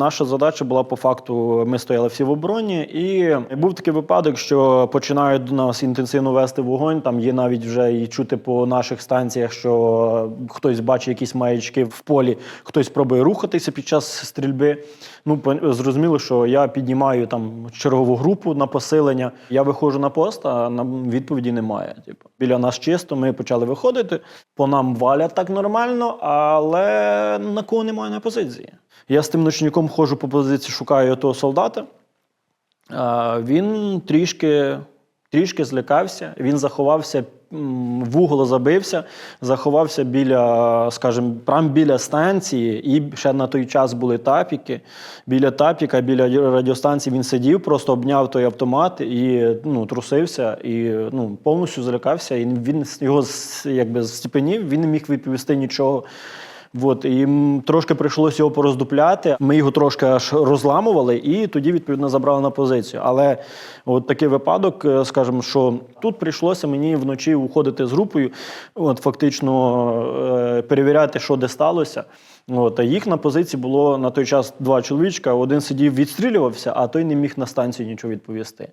Наша задача була по факту, ми стояли всі в обороні, і був такий випадок, що починають до нас інтенсивно вести вогонь. Там є навіть вже і чути по наших станціях, що хтось бачить якісь маячки в полі, хтось пробує рухатися під час стрільби. Ну, зрозуміло, що я піднімаю там чергову групу на посилення. Я виходжу на пост, а нам відповіді немає. Типу, біля нас чисто, ми почали виходити. По нам валять так нормально, але на кого немає на позиції. Я з тим ночником ходжу по позиції, шукаю того солдата. Він трішки, трішки злякався, він заховався, в угол забився, заховався біля, скажімо, прямо біля станції, і ще на той час були тапіки. Біля тапіка, біля радіостанції він сидів, просто обняв той автомат і ну, трусився, і ну, повністю злякався. І він його якби степенів, він не міг відповісти нічого. От, і трошки прийшлося його пороздупляти. Ми його трошки аж розламували, і тоді відповідно забрали на позицію. Але от такий випадок, е, скажімо, що тут прийшлося мені вночі уходити з групою, от фактично е, перевіряти, що де сталося. От, а їх на позиції було на той час два чоловічка. Один сидів, відстрілювався, а той не міг на станцію нічого відповісти.